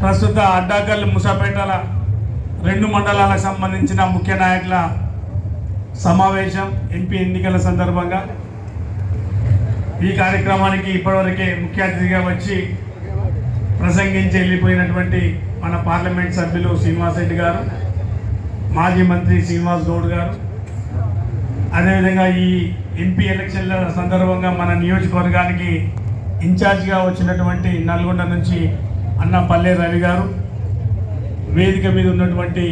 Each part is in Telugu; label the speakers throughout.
Speaker 1: ప్రస్తుత అడ్డాకల్ ముసాపేటల రెండు మండలాలకు సంబంధించిన ముఖ్య నాయకుల సమావేశం ఎంపీ ఎన్నికల సందర్భంగా ఈ కార్యక్రమానికి ఇప్పటివరకే ముఖ్య అతిథిగా వచ్చి ప్రసంగించి వెళ్ళిపోయినటువంటి మన పార్లమెంట్ సభ్యులు శ్రీనివాస్ రెడ్డి గారు మాజీ మంత్రి శ్రీనివాస్ గౌడ్ గారు. అదేవిధంగా ఈ ఎంపీ ఎలక్షన్ల సందర్భంగా మన నియోజకవర్గానికి ఇన్ఛార్జిగా వచ్చినటువంటి నల్గొండ నుంచి అన్న పల్లె రవి గారు వేదిక మీద ఉన్నటువంటి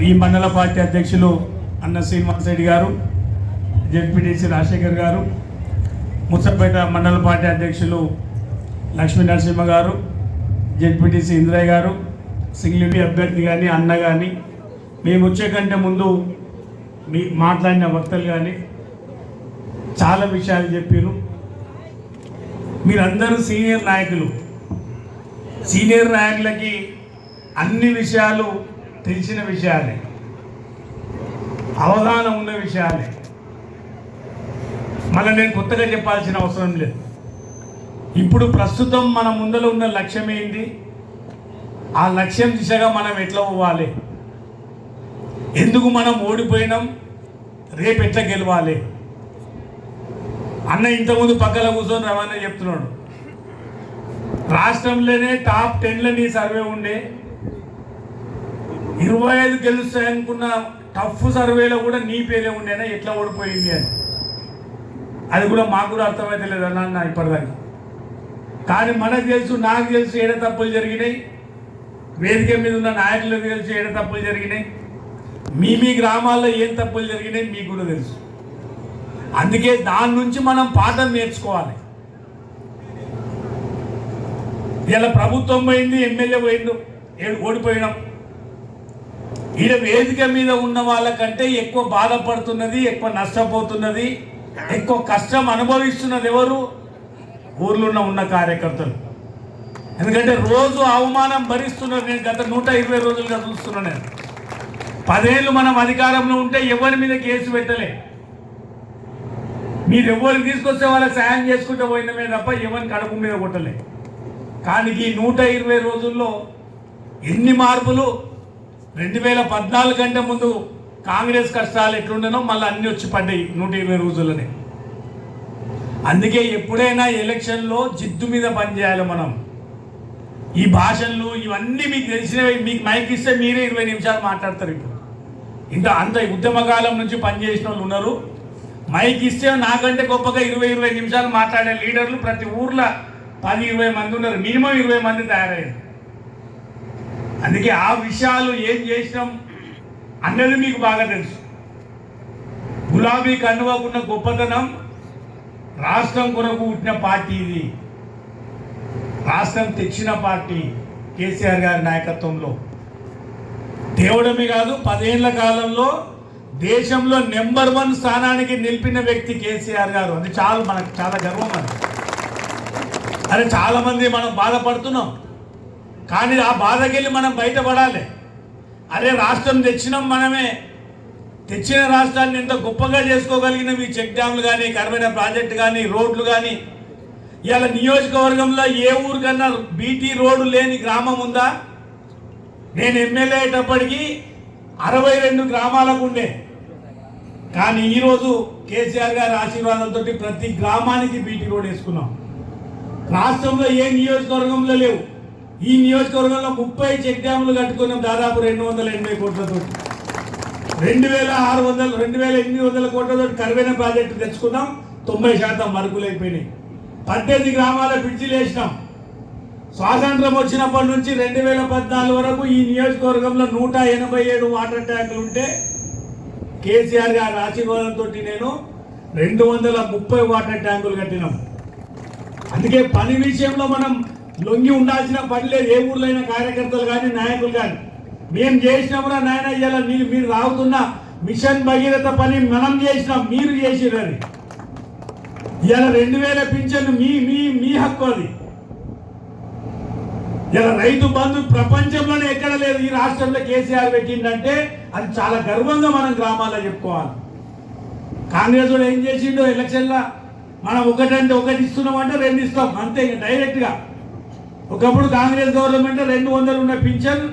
Speaker 1: ఈ మండల పార్టీ అధ్యక్షులు అన్న శ్రీనివాస్ రెడ్డి గారు జెడ్పీటీసీ రాజశేఖర్ గారు ముసపేట మండల పార్టీ అధ్యక్షులు లక్ష్మీ నరసింహ గారు జెడ్పీటీసీ ఇంద్రయ్య గారు సింగిలిపి అభ్యర్థి కానీ అన్న కానీ మేము వచ్చే కంటే ముందు మీ మాట్లాడిన వక్తలు కానీ చాలా విషయాలు చెప్పారు మీరందరూ సీనియర్ నాయకులు. సీనియర్ నాయకులకి అన్ని విషయాలు తెలిసిన విషయాలే. అవగాహన ఉన్న విషయాలే. మళ్ళీ నేను కొత్తగా చెప్పాల్సిన అవసరం లేదు. ఇప్పుడు ప్రస్తుతం మన ముందర ఉన్న లక్ష్యం ఏంటి? ఆ లక్ష్యం దిశగా మనం ఎట్లా పోవాలి? ఎందుకు మనం ఓడిపోయినాం? రేపు ఎట్లా గెలవాలి? అన్న ఇంతకుముందు పక్కన కూర్చొని రవాణా చెప్తున్నాడు. రాష్ట్రంలోనే టాప్ టెన్లో నీ సర్వే ఉండే. ఇరవై ఐదు గెలుస్తాయనుకున్న టఫ్ సర్వేలో కూడా నీ పేరే ఉండేనా? ఎట్లా ఓడిపోయింది అని. అది కూడా మాకు కూడా అర్థమైతే లేదన్నా అన్న ఇప్పటిదాకా. కానీ మనకు తెలుసు నాకు తెలుసు ఏడ తప్పులు జరిగినాయి. వేదిక మీద ఉన్న నాయకులకు తెలుసు ఏడ తప్పులు జరిగినాయి. మీ మీ గ్రామాల్లో ఏం తప్పులు జరిగినాయి మీకు కూడా తెలుసు. అందుకే దాని నుంచి మనం పాఠం నేర్చుకోవాలి. ఇలా ప్రభుత్వం పోయింది ఎమ్మెల్యే పోయిండు ఏడు ఓడిపోయినాం. ఈడ వేదిక మీద ఉన్న వాళ్ళకంటే ఎక్కువ బాధపడుతున్నది ఎక్కువ నష్టపోతున్నది ఎక్కువ కష్టం అనుభవిస్తున్నది ఎవరు? ఊర్లో ఉన్న కార్యకర్తలు. ఎందుకంటే రోజు అవమానం భరిస్తున్నారు నేను గత నూట ఇరవై రోజులుగా చూస్తున్నాను నేను. పదేళ్ళు మనం అధికారంలో ఉంటే ఎవరి మీద కేసు పెట్టలే. మీరు ఎవరికి తీసుకొస్తే వాళ్ళ సాయం చేసుకుంటూ పోయినమే తప్ప ఎవరిని కడుపు మీద కొట్టలే. కానీ ఈ నూట ఇరవై రోజుల్లో ఎన్ని మార్పులు? రెండు వేల పద్నాలుగు కంటే ముందు కాంగ్రెస్ కష్టాలు ఎట్లుండనో మళ్ళీ అన్నీ వచ్చి పడ్డాయి నూట ఇరవై రోజుల్లోనే. అందుకే ఎప్పుడైనా ఎలక్షన్లో జిద్దు మీద పనిచేయాలి మనం. ఈ భాషలు ఇవన్నీ మీకు తెలిసినవి మీకు మైక్ ఇస్తే మీరే ఇరవై నిమిషాలు మాట్లాడతారు ఇప్పుడు. ఇంత అంత ఉద్యమకాలం నుంచి పనిచేసిన వాళ్ళు ఉన్నారు. మైక్ ఇస్తే నాకంటే గొప్పగా ఇరవై ఇరవై నిమిషాలు మాట్లాడే లీడర్లు ప్రతి ఊర్లో పది ఇరవై మంది ఉన్నారు. మినిమం ఇరవై మంది తయారయ్యారు. అందుకే ఆ విషయాలు ఏం చేసినాం అన్నది మీకు బాగా తెలుసు. గులాబీ కండువాకున్న గొప్పతనం రాష్ట్రం కొరకు పుట్టిన పార్టీ ఇది. రాష్ట్రం తెచ్చిన పార్టీ కేసీఆర్ గారి నాయకత్వంలో. దేవుడమే కాదు పదేళ్ళ కాలంలో దేశంలో నెంబర్ వన్ స్థానానికి నిలిపిన వ్యక్తి కేసీఆర్ గారు. అది చాలా మనకు చాలా గర్వం అది. అరే చాలామంది మనం బాధపడుతున్నాం. కానీ ఆ బాధకెళ్ళి మనం బయటపడాలి. అరే రాష్ట్రం తెచ్చినాం మనమే. తెచ్చిన రాష్ట్రాన్ని ఎంత గొప్పగా చేసుకోగలిగినవి ఈ చెక్ డ్యామ్లు కానీ కరమైన ప్రాజెక్టు కానీ రోడ్లు కానీ ఇవాళ నియోజకవర్గంలో ఏ ఊరికన్నా బీటీ రోడ్డు లేని గ్రామం ఉందా? నేను ఎమ్మెల్యే అయ్యేటప్పటికీ అరవై రెండు గ్రామాలకు ఉండే. కానీ ఈరోజు కేసీఆర్ గారి ఆశీర్వాదంతో ప్రతి గ్రామానికి బీటీ రోడ్ వేసుకున్నాం. రాష్ట్రంలో ఏ నియోజకవర్గంలో లేవు? ఈ నియోజకవర్గంలో ముప్పై చెక్ డ్యాములు కట్టుకున్నాం దాదాపు రెండు వందల ఎనభై కోట్లతో రెండు వేల ఆరు వందల రెండు వేల ఎనిమిది వందల కోట్లతో కరువైన ప్రాజెక్టు తెచ్చుకున్నాం. తొంభై శాతం మరుకులైపోయినాయి పద్దెనిమిది గ్రామాల బ్రిడ్జిలు వేసినాం. స్వాతంత్రం వచ్చినప్పటి నుంచి రెండు వేల పద్నాలుగు వరకు ఈ నియోజకవర్గంలో నూట ఎనభై ఏడు వాటర్ ట్యాంకులు ఉంటే కేసీఆర్ గారి ఆశీర్వాదంతో నేను రెండు వందల ముప్పై వాటర్ ట్యాంకులు కట్టినాం. అందుకే పని విషయంలో మనం లొంగి ఉండాల్సిన పని లేదు. ఏ ఊర్లో అయినా కార్యకర్తలు కానీ నాయకులు కానీ. మేము చేసినప్పుడు నాయన ఇవాళ మీరు మీరు రావుతున్న మిషన్ భగీరథ పని మనం చేసినాం మీరు చేసిర్రు అది ఇవాళ రెండు వేల పింఛన్ మీ మీ మీ హక్కు అది. ఇలా రైతు బంధు ప్రపంచంలోనే ఎక్కడ లేదు. ఈ రాష్ట్రంలో కేసీఆర్ పెట్టిందంటే అది చాలా గర్వంగా మనం గ్రామాల్లో చెప్పుకోవాలి. కాంగ్రెస్ వాడు ఏం చేసిండో ఎలక్షన్లో మనం ఒకటంటే ఒకటి ఇస్తున్నాం అంటే రెండు ఇస్తాం. అంతే ఇంకా డైరెక్ట్గా ఒకప్పుడు కాంగ్రెస్ గవర్నమెంట్ రెండు వందలు ఉన్న పింఛన్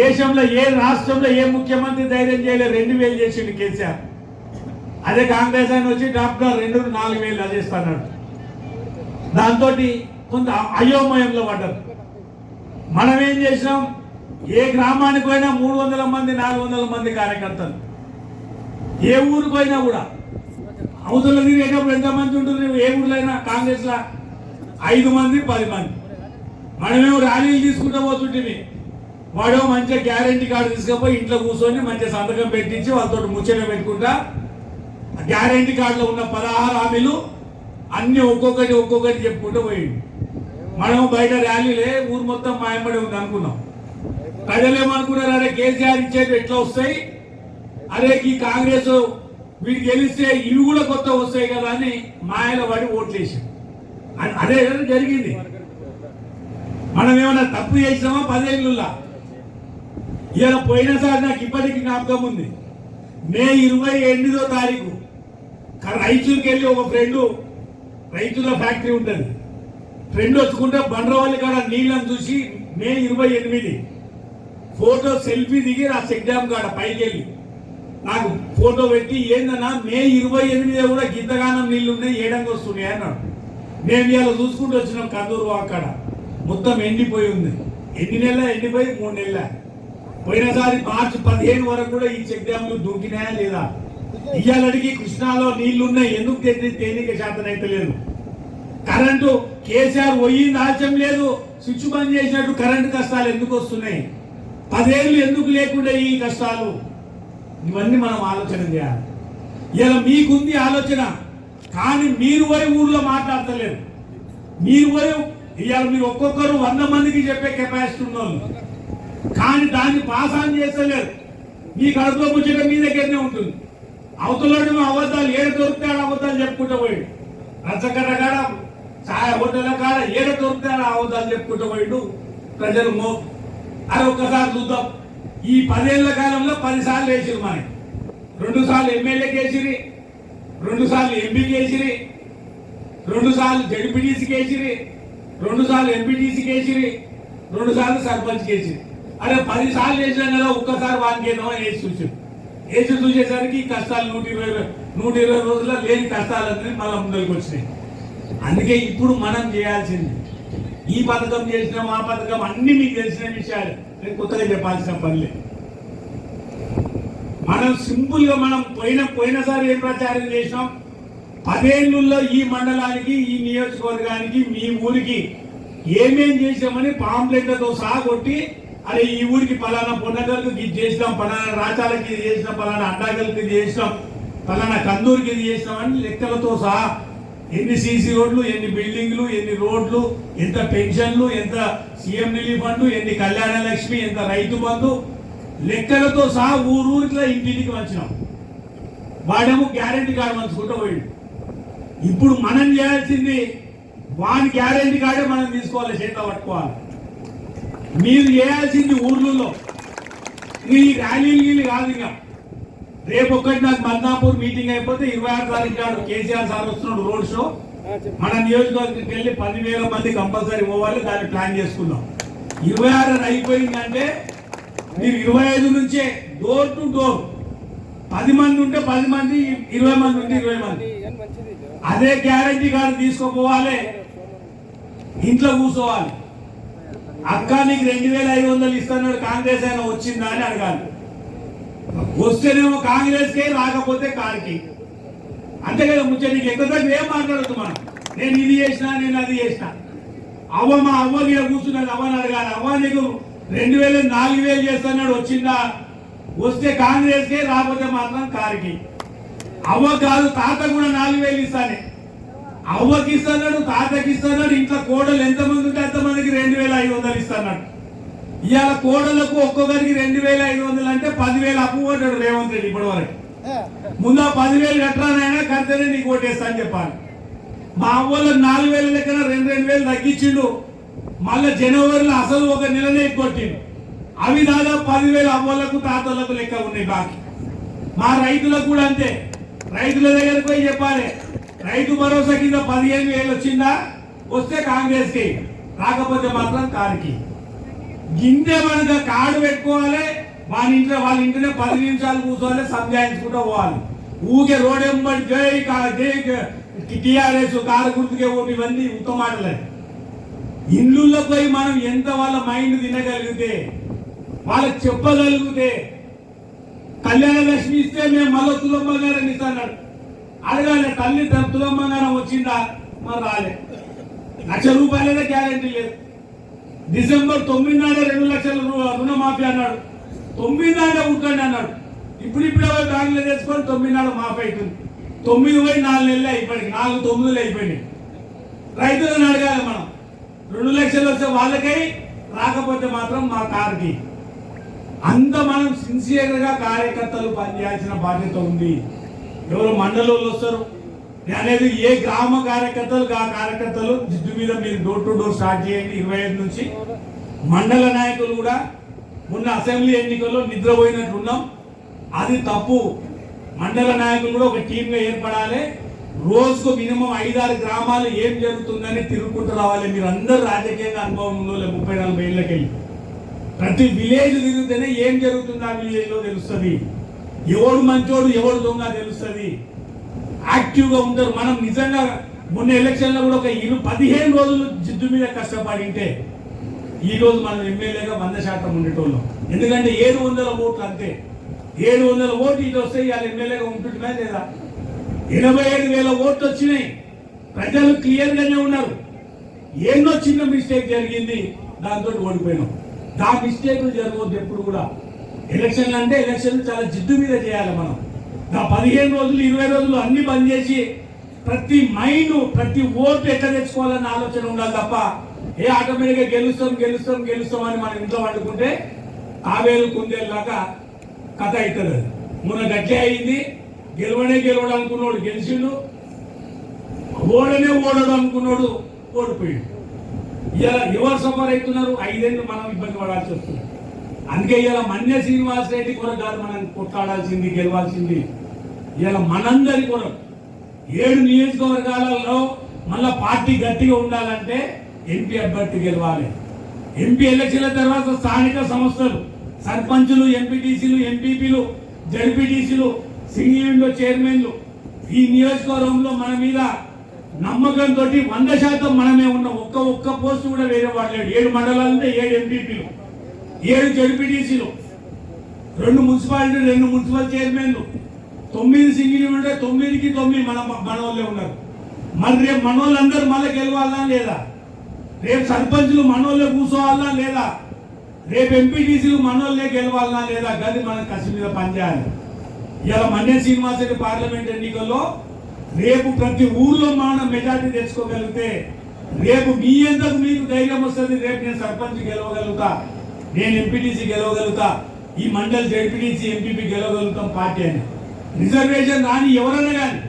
Speaker 1: దేశంలో ఏ రాష్ట్రంలో ఏ ముఖ్యమంత్రి ధైర్యం చేయలేదు రెండు వేలు చేసిండు కేసీఆర్. అదే కాంగ్రెస్ ఆయన వచ్చి డాక్టర్ రెండు నాలుగు వేలు అదేస్తాడు దాంతో కొంత అయోమయంలో పడ్డారు. మనం ఏం చేసినాం? ఏ గ్రామానికి పోయినా మూడు వందల మంది నాలుగు వందల మంది కార్యకర్తలు. ఏ ఊరికి పోయినా కూడా అవతల తిరిగేటప్పుడు ఎంతమంది ఉంటుంది ఏ ఊర్లో అయినా కాంగ్రెస్లో? ఐదు మంది పది మంది. మనమేమో ర్యాలీలు తీసుకుంటూ పోతుంటే వాడో మంచిగా గ్యారంటీ కార్డు తీసుకుపోయి ఇంట్లో కూర్చొని మంచిగా సంతకం పెట్టించి వాళ్ళతో ముచ్చట పెట్టుకుంటా. గ్యారంటీ కార్డులో ఉన్న పదహారు హామీలు అన్నీ ఒక్కొక్కటి ఒక్కొక్కటి చెప్పుకుంటూ పోయింది మనం బయట ర్యాలీలే ఊరు మొత్తం మాయపడి ఉంది అనుకున్నాం. ప్రజలు ఏమనుకున్నారు అరే కేసీఆర్ ఇచ్చేది ఎట్లా వస్తాయి? అరే ఈ కాంగ్రెస్ వీడు గెలిస్తే ఇవి కూడా కొత్త వస్తాయి కదా అని మాయల పడి ఓట్లేసాడు అదే కదా జరిగింది. మనం ఏమైనా తప్పు చేసినామా పదేళ్ళులా ఇలా పోయినసారి నాకు ఇప్పటికీ జ్ఞాపకం ఉంది. మే ఇరవై ఎనిమిదో తారీఖు క- వెళ్ళి ఒక ఫ్రెండు రైతుల ఫ్యాక్టరీ ఉంటుంది. ఫ్రెండ్ వచ్చుకుంటే బండ్రవల్లి కాడ నీళ్ళని చూసి మే ఇరవై ఎనిమిది ఫోటో సెల్ఫీ దిగి ఆ చెక్ డ్యామ్ కాడ పైకి వెళ్ళి నాకు ఫోటో పెట్టి ఏందన్నా మే ఇరవై ఎనిమిది కూడా గింతగానం నీళ్ళు ఉన్నాయి ఏడంగా వస్తున్నాయి అన్నాడు. మేము ఇలా చూసుకుంటూ వచ్చినాం కందూరు అక్కడ మొత్తం ఎండిపోయి ఉంది. ఎన్ని నెలల ఎండిపోయి? మూడు నెలల. పోయినసారి మార్చి పదిహేను వరకు కూడా ఈ చెక్ డ్యామ్లు దూకినాయా లేదా? ఇయ్యాలడికి కృష్ణాలో నీళ్ళున్నాయి ఎందుకు తెచ్చి తేలిక శాతం అయితే లేదు? కరెంటు కేసీఆర్ పోయింది ఆలస్యం లేదు. స్విచ్ బంద్ చేసినట్టు కరెంటు కష్టాలు ఎందుకు వస్తున్నాయి? పదేళ్ళు ఎందుకు లేకుండా ఈ కష్టాలు? ఇవన్నీ మనం ఆలోచన చేయాలి. ఇలా మీకుంది ఆలోచన కానీ మీరు పోయి ఊళ్ళో మాట్లాడతలేరు. మీరు పోయి ఇవాళ మీరు ఒక్కొక్కరు వంద మందికి చెప్పే కెపాసిటీ ఉన్నోళ్ళు. కానీ దాన్ని పాస్ ఆన్ చేస్తలేరు. మీ కడుపులో ముచ్చట మీ దగ్గరనే ఉంటుంది. అవతలడు అబద్ధాలు ఏడ దొరుకుతాడు అబద్ధాలు చెప్పుకుంటూ పోయాడు. రచ్చగడ్డ కాడ ఛాయ హోటల్ కాడ ఏడ దొరుకుతాడు అబద్ధాలు చెప్పుకుంటూ పోయాడు. ప్రజలు మో అది ఒక్కసారి చూద్దాం. ఈ పదేళ్ళ కాలంలో పది సార్లు వేసిరు మనకి. రెండు సార్లు ఎమ్మెల్యేకి వేసిరి రెండు సార్లు ఎంపీకి వేసిరి రెండు సార్లు జడ్పీటీసీకి వేసిరి రెండు సార్లు ఎంపీటీసీకి వేసిరి రెండు సార్లు సర్పంచ్కి వేసిరి అరే పది సార్లు వేసినాం కదా ఒక్కసారి వానికి వేసి చూసి వేసి చూసేసరికి కష్టాలు నూట ఇరవై నూట ఇరవై రోజుల్లో లేని కష్టాలన్నీ మళ్ళీ ముందరికి వచ్చినాయి. అందుకే ఇప్పుడు మనం చేయాల్సింది ఈ పథకం చేసినాం ఆ పథకం అన్నీ మీకు తెలిసిన విషయాలు. నేను కొత్తగా చెప్పాల్సిన పనిలే. మనం సింపుల్గా మనం పోయిన పోయినసారి ఏం ప్రచారం చేసినాం? పదేళ్ళుల్లో ఈ మండలానికి ఈ నియోజకవర్గానికి మీ ఊరికి ఏమేం చేసామని పాంప్లెట్లతో సహా కొట్టి అరే ఈ ఊరికి పలానా పొన్నగల్కి ఇది చేసినాం పలానా రాచాలకి ఇది చేసినాం పలానా అడ్డాగల్కి ఇది చేసినాం పలానా కందూరికి ఇది చేసినాం అని లెక్కలతో సహా ఎన్ని సీసీ రోడ్లు ఎన్ని బిల్డింగ్లు ఎన్ని రోడ్లు ఎంత పెన్షన్లు ఎంత సీఎం రిలీఫ్ ఫండ్ ఎన్ని కళ్యాణ లక్ష్మి ఎంత రైతు బంధు. లెక్కలతో సహా ఊరూరిలో ఇంటింటికి వచ్చినాం. వాడేమో గ్యారెంటీ కార్డు మంచుకుంటూ పోయి ఇప్పుడు మనం చేయాల్సింది వాని గ్యారెంటీ కార్డే మనం తీసుకోవాలి చేత పట్టుకోవాలి. మీరు చేయాల్సింది ఊర్లలో. ఈ ర్యాలీలు కాదు ఇక. రేపు ఒక్కటి నాకు మద్నాపూర్ మీటింగ్ అయిపోతే ఇరవై ఆరు తారీఖు నాడు కేసీఆర్ సార్ వస్తున్నాడు రోడ్ షో. మన నియోజకవర్గంకి వెళ్ళి పదివేల మంది కంపల్సరీ పోవాలి దాన్ని ప్లాన్ చేసుకుందాం. ఇరవై ఆరు అయిపోయిందంటే మీరు ఇరవై ఐదు నుంచే డోర్ టు డోర్ పది మంది ఉంటే పది మంది ఇరవై మంది ఉంటే ఇరవై మంది. అదే గ్యారంటీ కార్డు తీసుకోపోవాలి. ఇంట్లో కూర్చోవాలి. అక్క నీకు రెండు వేల ఐదు వందలు ఇస్తున్నాడు కాంగ్రెస్ అయినా వచ్చిందా అని అడగాలి. వస్తేనేమో కాంగ్రెస్ కే రాకపోతే కార్కి. అంతేకాదు కదా నీకు ఎంత ఏం మాట్లాడద్దు మనం? నేను ఇది చేసిన నేను అది చేసిన. అవ్వ మా అవ్వ మీద కూర్చున్నది అవ్వని అడగాలి అవ్వ నీకు రెండు వేలు నాలుగు వేలు చేస్తున్నాడు వచ్చిందా? వస్తే కాంగ్రెస్ కే రాకపోతే మాత్రం కారికి. అవ్వ కాదు తాత కూడా నాలుగు వేలు ఇస్తానే. అవ్వకి ఇస్తున్నాడు తాతకి ఇస్తున్నాడు ఇంట్లో కోడలు ఎంతమంది ఉంటే అంతమందికి రెండు వేల ఐదు వందలు ఇస్తున్నాడు. ఇవాళ కోడలకు ఒక్కొక్కరికి రెండు వేల ఐదు వందలు అంటే పదివేలు అప్పు కొట్టాడు రేవంత్ రెడ్డి ఇప్పటి వరకు ముందు ఆ పదివేలు కట్టరానైనా కడితేనే నీకు ఓటేస్తా అని చెప్పాలి. మా అవ్వలకు నాలుగు వేల లెక్కన రెండు రెండు వేలు తగ్గించిండు. మళ్ళీ జనవరిలో అసలు ఒక నెలనే కొట్టిండు. అవి దాదాపు పదివేలు అవ్వలకు తాతలకు లెక్క ఉన్నాయి బాకీ. మా రైతులకు కూడా అంతే. రైతుల దగ్గరికి పోయి చెప్పాలి. రైతు భరోసా కింద పదిహేను వేలు వచ్చిందా? వస్తే కాంగ్రెస్కి రాకపోతే మాత్రం కారుకి. గిన్నె మనకు కాడు పెట్టుకోవాలి వాళ్ళ ఇంట్లో వాళ్ళ ఇంట్లోనే పది నిమిషాలు కూర్చోవాలి సంజాయించుకుంటూ పోవాలి. ఊకే రోడ్ ఎంబడి జై కా- జై టీఆర్ఎస్ కారు గుర్తుకే ఓటు ఇవన్నీ ఉత్తమాటలే ఇల్లుల్లో పోయి మనం ఎంత వాళ్ళ మైండ్ తినగలిగితే వాళ్ళకి చెప్పగలిగితే కళ్యాణ లక్ష్మి ఇస్తే మేము మళ్ళీ తులమ్మ గారు ఇస్తాడు అడగాలి తల్లి తులమ్మ గారం వచ్చిందా? మరి రాలే. లక్ష రూపాయలైనా గ్యారంటీ లేదు. డిసెంబర్ తొమ్మిది నాడే రెండు లక్షల రుణమాఫీ అన్నాడు. తొమ్మిది నాడే ఉంటండి అన్నాడు. ఇప్పుడు ఇప్పుడు ఎవరు బ్యాంకులో తెచ్చుకొని తొమ్మిది నాడు మాఫీ అవుతుంది. తొమ్మిది పోయి నాలుగు నెలలు అయిపోయింది నాలుగు తొమ్మిదిలు అయిపోయినాయి. రైతులను అడగాలి మనం. రెండు లక్షలు వస్తే వాళ్ళకై రాకపోతే మాత్రం మా కారుకి. అంత మనం సిన్సియర్గా కార్యకర్తలు పనిచేయాల్సిన బాధ్యత ఉంది. ఎవరు మండలంలో వస్తారు? అనేది ఏ గ్రామ కార్యకర్తలు ఆ కార్యకర్తలు జిడ్డు మీద మీరు డోర్ టు డోర్ స్టార్ట్ చేయండి ఇరవై ఐదు నుంచి. మండల నాయకులు కూడా మొన్న అసెంబ్లీ ఎన్నికల్లో నిద్రపోయినట్టు ఉన్నాం. అది తప్పు. మండల నాయకులు కూడా ఒక టీంగా ఏర్పడాలి. రోజుకు మినిమం ఐదారు గ్రామాలు ఏం జరుగుతుందని తిరుగుకుంటూ రావాలి. మీరు అందరు రాజకీయంగా అనుభవం ఉన్న ముప్పై నలభై ఏళ్ళకి వెళ్ళి ప్రతి విలేజ్ తిరిగితేనే ఏం జరుగుతుంది ఆ విలేజ్లో తెలుస్తుంది. ఎవడు మంచోడు ఎవడు దొంగ తెలుస్తుంది. యాక్టివ్గా ఉంటారు. మనం నిజంగా మొన్న ఎలక్షన్లో కూడా ఒక ఇరు పదిహేను రోజులు జిద్దు మీద కష్టపడింటే ఉంటే ఈరోజు మనం ఎమ్మెల్యేగా వంద శాతం ఉండేటోళ్ళం. ఎందుకంటే ఏడు వందల ఓట్లు అంతే. ఏడు వందల ఓట్లు ఇది వస్తే ఇవాళ ఎమ్మెల్యేగా ఉంటుంటున్నా లేదా? ఎనభై ఏడు వేల ఓట్లు వచ్చినాయి. ప్రజలు క్లియర్గానే ఉన్నారు. ఎన్నో చిన్న మిస్టేక్ జరిగింది దాంతో ఓడిపోయినాం. దా మిస్టేక్లు జరగవద్దు ఎప్పుడు కూడా. ఎలక్షన్లు అంటే ఎలక్షన్లు చాలా జిద్దు మీద చేయాలి మనం. నా పదిహేను రోజులు ఇరవై రోజులు అన్ని బంద్ చేసి ప్రతి మైండ్ ప్రతి ఓటు ఎట్లా తెచ్చుకోవాలన్న ఆలోచన ఉండాలి తప్ప ఏ ఆటోమేటిక్గా గెలుస్తాం గెలుస్తాం గెలుస్తాం అని మనం ఇంట్లో వండుకుంటే ఆవేలు కుందేలాగా కథ అవుతుంది. అది మొన్న గట్లే అయింది గెలవనే గెలవడం అనుకున్నాడు గెలిచిండు. ఓడనే ఓడడు అనుకున్నాడు ఓడిపోయాడు. ఇలా ఎవరు సఫర్ అవుతున్నారు ఐదేళ్ళు మనం ఇబ్బంది పడాల్సి వస్తుంది. అందుకే ఇలా మన్య శ్రీనివాస్ రెడ్డి కూడా కాదు మనం కొట్లాడాల్సింది గెలవాల్సింది. ఇలా మనందరి కూడా ఏడు నియోజకవర్గాలలో మళ్ళా పార్టీ గట్టిగా ఉండాలంటే ఎంపీ అభ్యర్థి గెలవాలి. ఎంపీ ఎలక్షన్ల తర్వాత స్థానిక సంస్థలు సర్పంచులు ఎంపీటీసీలు ఎంపీపీలు జడ్పీటీసీలు సింగిల్ విండో చైర్మన్లు ఈ నియోజకవర్గంలో మన మీద నమ్మకంతో వంద శాతం మనమే ఉన్న ఒక్క ఒక్క పోస్ట్ కూడా వేరే వాడు లేడు. ఏడు మండలాలంటే ఏడు ఎంపీపీలు ఏడు జడ్పీటీసీలు రెండు మున్సిపాలిటీలు రెండు మున్సిపల్ చైర్మన్లు తొమ్మిది సింగిల్ ఉంటే తొమ్మిదికి తొమ్మిది మన మన ఉన్నారు. మరి రేపు మనోళ్ళందరూ మళ్ళీ గెలవాలా లేదా? రేపు సర్పంచులు మనోళ్ళే కూర్చోవాలా లేదా? రేపు ఎంపీటీసీలు మనోళ్ళే గెలవాలా లేదా? గది మనం కసి మీద పనిచేయాలి. ఇలా మన్య శ్రీనివాసరెడ్డి పార్లమెంట్ ఎన్నికల్లో రేపు ప్రతి ఊర్లో మనం మెజార్టీ తెచ్చుకోగలిగితే రేపు మీ ఎంతకు మీకు ధైర్యం వస్తుంది? రేపు నేను సర్పంచ్ గెలవగలుగుతా నేను ఎంపీటీసీ గెలవగలుగుతా ఈ మండలి జడ్పీటీసీ ఎంపీపీ గెలవగలుగుతాం పార్టీ అని. రిజర్వేషన్ రాని ఎవరన్నా కానీ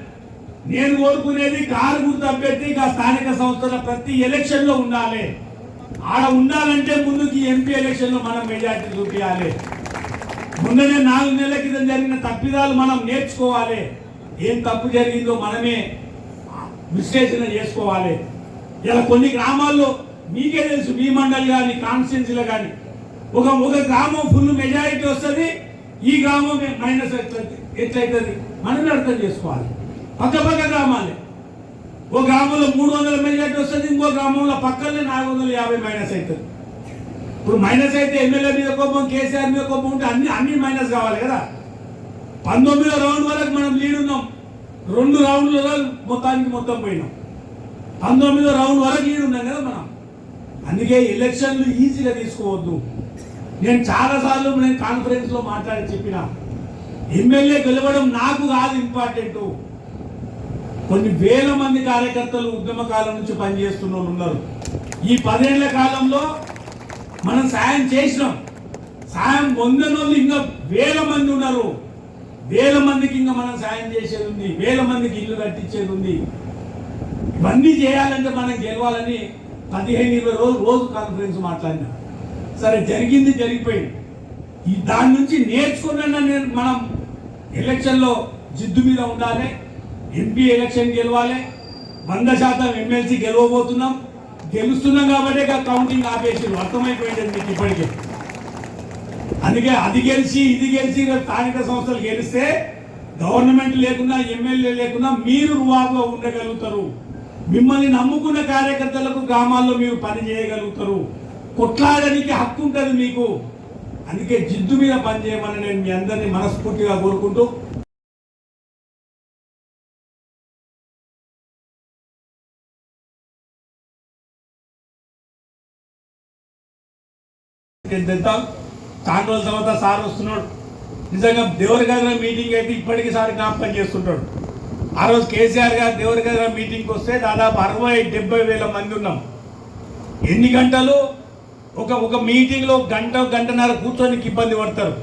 Speaker 1: నేను కోరుకునేది కారు గుర్తు అభ్యర్థి ఇంకా స్థానిక సంస్థల ప్రతి ఎలక్షన్లో ఉండాలి. ఆడ ఉండాలంటే ముందుకి ఎంపీ ఎలక్షన్లో మనం మెజార్టీ చూపించాలి ముందనే నాలుగు నెలల క్రితం జరిగిన తప్పిదాలు మనం నేర్చుకోవాలి. ఏం తప్పు జరిగిందో మనమే విశ్లేషణ చేసుకోవాలి. ఇలా కొన్ని గ్రామాల్లో మీకే తెలుసు మీ మండలి కానీ కాన్స్టిట్యున్సీలో కానీ. ఒక ఒక గ్రామం ఫుల్ మెజారిటీ వస్తుంది ఈ గ్రామం మైనస్ ఎట్లయితే ఎట్లయితుంది? మనల్ని అర్థం చేసుకోవాలి. పక్క పక్క గ్రామాలే. ఓ గ్రామంలో మూడు వందల మెజార్టీ వస్తుంది ఇంకో గ్రామంలో పక్కనే నాలుగు వందల యాభై మైనస్ అవుతుంది ఇప్పుడు మైనస్ అయితే ఎమ్మెల్యే మీద కోపం కేసీఆర్ మీద కోపం ఉంటే అన్ని అన్ని మైనస్ కావాలి కదా. పంతొమ్మిదో రౌండ్ వరకు మనం లీడ్ ఉన్నాం. రెండు రౌండ్లలో మొత్తానికి మొత్తం పోయినాం. పంతొమ్మిదో రౌండ్ వరకు లీడ్ ఉన్నాం కదా మనం. అందుకే ఎలక్షన్లు ఈజీగా తీసుకోవద్దు. నేను చాలాసార్లు నేను కాన్ఫరెన్స్లో మాట్లాడి చెప్పినా. ఎమ్మెల్యే గెలవడం నాకు కాదు ఇంపార్టెంట్. కొన్ని వేల మంది కార్యకర్తలు ఉద్యమ కాలం నుంచి పనిచేస్తున్న వాళ్ళు ఉన్నారు. ఈ పదేళ్ళ కాలంలో మనం సాయం చేసినాం. సాయం పొందిన వాళ్ళు ఇంకా వేల మంది ఉన్నారు. వేల మందికి ఇంకా మనం సాయం చేసేది ఉంది. వేల మందికి ఇల్లు కట్టించేది ఉంది. ఇవన్నీ చేయాలంటే మనం గెలవాలని పదిహేను ఇరవై రోజు రోజు కాన్ఫరెన్స్ మాట్లాడినా. సరే జరిగింది జరిగిపోయింది. ఈ దాని నుంచి నేర్చుకున్న నేను మనం ఎలక్షన్లో జిద్దు మీద ఉండాలి. ఎంపీ ఎలక్షన్ గెలవాలి. వంద శాతం ఎమ్మెల్సీ గెలవబోతున్నాం. గెలుస్తున్నాం కాబట్టి కౌంటింగ్ ఆపేసారు అర్థమైపోయింది మీకు ఇప్పటికే. అందుకే అది గెలిచి ఇది గెలిచి స్థానిక సంస్థలు గెలిస్తే గవర్నమెంట్ లేకున్నా ఎమ్మెల్యే లేకున్నా మీరు రువాబుగా ఉండగలుగుతారు. మిమ్మల్ని నమ్ముకున్న కార్యకర్తలకు గ్రామాల్లో మీరు పని చేయగలుగుతారు. కొట్లాడడానికి హక్కు ఉంటుంది మీకు. అందుకే జిద్దు మీద పనిచేయమని నేను మీ అందరినీ మనస్ఫూర్తిగా కోరుకుంటూ ఎంత చాలా రోజుల తర్వాత సార్ వస్తున్నాడు. నిజంగా దేవరి గదిలో మీటింగ్ అయితే ఇప్పటికీ సార్ జ్ఞాపకం చేస్తుంటాడు. ఆ రోజు కేసీఆర్ గారు దేవరి గదిలో మీటింగ్కి వస్తే దాదాపు అరవై డెబ్బై వేల మంది ఉన్నాం. ఎన్ని గంటలు? ఒక ఒక మీటింగ్లో గంట గంటన్నర కూర్చోనికి ఇబ్బంది పడతారు.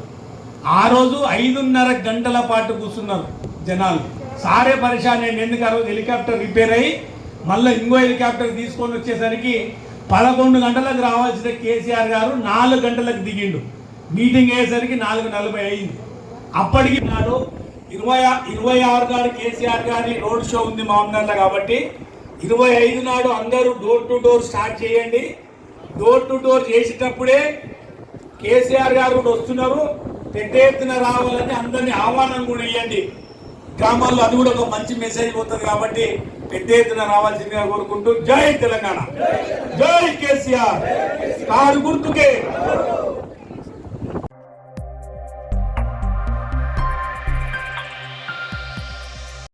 Speaker 1: ఆ రోజు ఐదున్నర గంటల పాటు కూర్చున్నారు జనాలు. సారే పరిశాన్ అయ్యింది ఎందుకు ఆ రోజు హెలికాప్టర్ రిపేర్ అయ్యి మళ్ళీ ఇంకో హెలికాప్టర్ తీసుకొని వచ్చేసరికి పదకొండు గంటలకు రావాల్సిన కేసీఆర్ గారు నాలుగు గంటలకు దిగిండు. మీటింగ్ అయ్యేసరికి నాలుగు నలభై అయింది. అప్పటికి నాడు ఇరవై ఆ- ఇరవై ఆరు నాడు కేసీఆర్ గారి రోడ్ షో ఉంది మామూలు కాబట్టి ఇరవై ఐదు నాడు అందరూ డోర్ టు డోర్ స్టార్ట్ చేయండి. డోర్ టు డోర్ చేసేటప్పుడే కేసీఆర్ గారు కూడా వస్తున్నారు. పెద్ద ఎత్తున రావాలని అందరినీ ఆహ్వానం కూడా ఇవ్వండి. గ్రామాల్లో అది కూడా ఒక మంచి మెసేజ్ పోతుంది కాబట్టి పెద్ద ఎత్తున రావాల్సిందిగా కోరుకుంటూ జై తెలంగాణ. జై కేసీఆర్. కారు గుర్తుకే.